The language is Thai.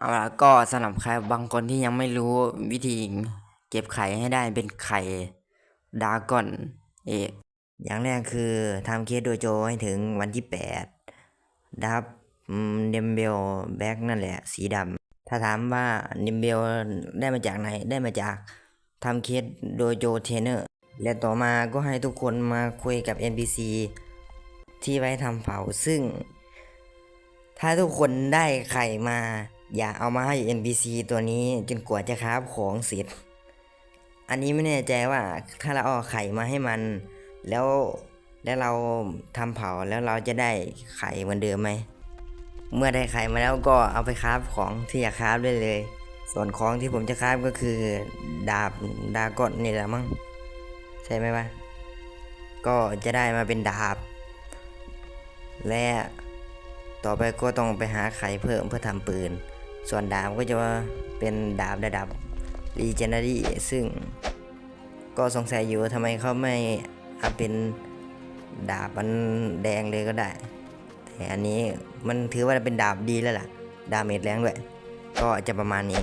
เอาละก็สำหรับใครบางคนที่ยังไม่รู้วิธีเก็บไข่ให้ได้เป็นไข่ดาก้อนเอกอย่างแรกคือทำเคสโดโจให้ถึงวันที่แปดดับเดมเบลแบ็กนั่นแหละ สีดำถ้าถามว่าเดมเบลได้มาจากไหนได้มาจากทำเคสโดโจเทรนเนอร์และต่อมาก็ให้ทุกคนมาคุยกับ NPC ที่ไว้ทำเผาซึ่ง ถ้าทุกคนได้ไข่มา อย่าเอามาให้ NPC ตัวนี้จนกว่าจะคราฟของเสร็จ อันนี้ไม่แน่ใจว่าถ้าเราเอาไข่มาให้มัน แล้วแล้วเราทำเผาแล้วเราจะได้ไข่เหมือนเดิมไหม เมื่อได้ไข่มาแล้วก็เอาไปคราฟของที่อยากคราฟได้เลย ส่วนของที่ผมจะคราฟก็คือ ดาบดาก้อนนี่แหละมั้งใช่ไหมวะก็จะได้มาเป็นดาบ และต่อไปก็ต้องไปหาไข่เพิ่มเพื่อทำปืน ส่วนดาบก็จะเป็นดาบระดับ Legendary ซึ่งก็สงสัยอยู่ทำไมเขาไม่เอาเป็นดาบมันแดงเลยก็ได้ แต่อันนี้มันถือว่าเป็นดาบดีแล้วล่ะ ดาเมจแรงด้วย ก็จะประมาณนี้